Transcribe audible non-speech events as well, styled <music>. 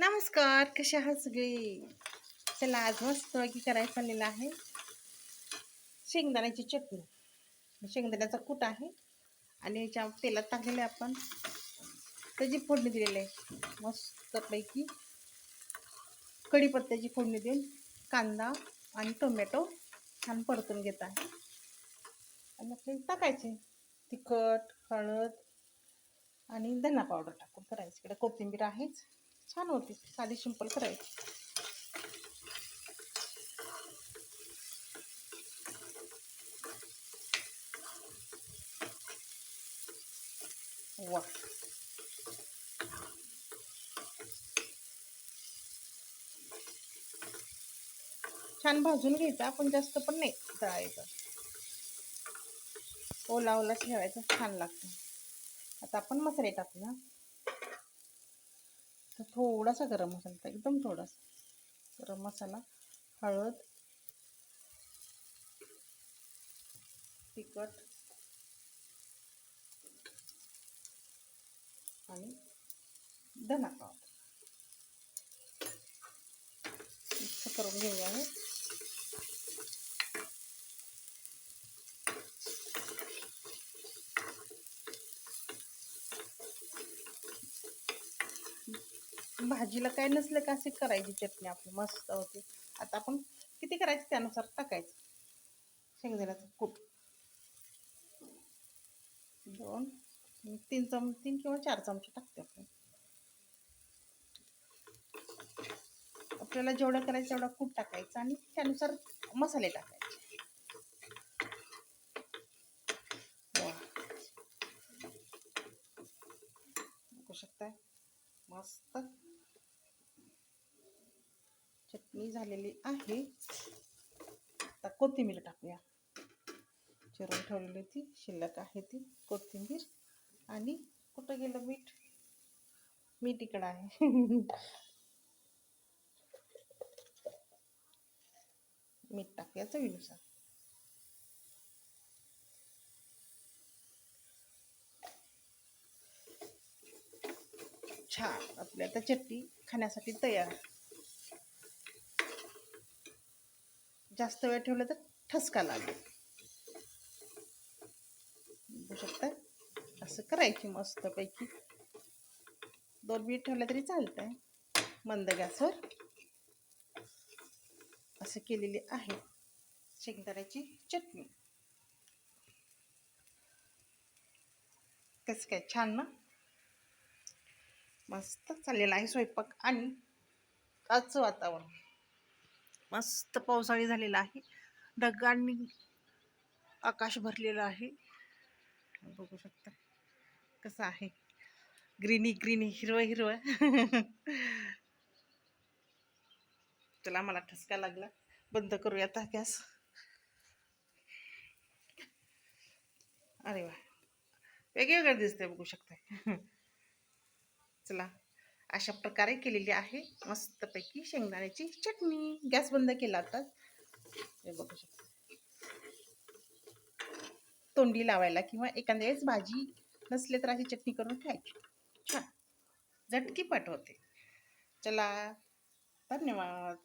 नमस्कार कसे आहात सगळे? चला आज मस्त की करायचं चाललेलं आहे. शेंगदाण्याची चटणी. शेंगदाण्याचा कूट आहे आणि याच्या तेलात टाकलेले आपण. त्याची फोडणी दिलेली आहे. मस्तपैकी कढीपत्त्याची फोडणी देऊन कांदा आणि टोमॅटो छान परतून घेत आहे. आणि आपल्याला टाकायचे तिखट हळद आणि धना पावडर टाकून करायचं. इकडे कोथिंबीर आहेच. छान होती. साधी सिंपल करायची. वा. छान भाजून घ्यायचा. आपण जास्त पण नाही तळायचं ओला ओला ठेवायचं. छान लागतं. आता आपण मसाले टाकूया. तर थोडासा गरम मसाला एकदम थोडासा. गरम मसाला हळद तिखट आणि धना पावडर मिक्स करून घेऊया भाजीला काय नसलं का असे करायची चटणी आपली मस्त होती. आता आपण किती करायची त्यानुसार टाकायचं? शेंगदाण्याचं कूट दोन तीन चम तीन किंवा चार चमचे टाकते आपण. आपल्याला जेवढं करायचं तेवढा कूट टाकायचा आणि त्यानुसार मसाले टाकायचे. बघू शकताय? मस्त. चटणी झालेली आहे. आता कोथिंबीर टाकूया. चिरून ठेवलेली ती शिल्लक आहे ती कोथिंबीर आणि कुठं गेलं मीठ? मीठ इकडं आहे. <laughs> मीठ टाकूया चवीनुसार. छान. आपल्या आता चटणी खाण्यासाठी तयार जास्त वेळ ठेवलं तर ठसका लागेल. बघू शकता? असं करायची मस्तपैकी. दोन मिनिट ठेवलं तरी चालतंय. मंद गॅसवर. असं केलेली आहे. शेंगदाण्याची चटणी. कसं काय? छान ना? मस्त चाललेला आहे स्वयंपाक आणि आजचं वातावरण. मस्त पावसाळी झालेला आहे. ढगांनी आकाश भरलेलं आहे. बघू शकता कसं आहे. ग्रीनी ग्रीनी हिरवं हिरवं. <laughs> चला मला ठसका लागला. बंद करूया आता गॅस. अरे वा. वेगवेगळं दिसतंय बघू शकता <laughs> चला. अशा प्रकारे केलेली आहे. मस्तपैकी शेंगदाण्याची चटणी. गॅस बंद केला आता हे बघू शकता. तोंडी लावायला किंवा एखाद्या वेळेस भाजी नसले तर अशी चटणी करून खायची. छान. झटकी पाठवते. चला. धन्यवाद.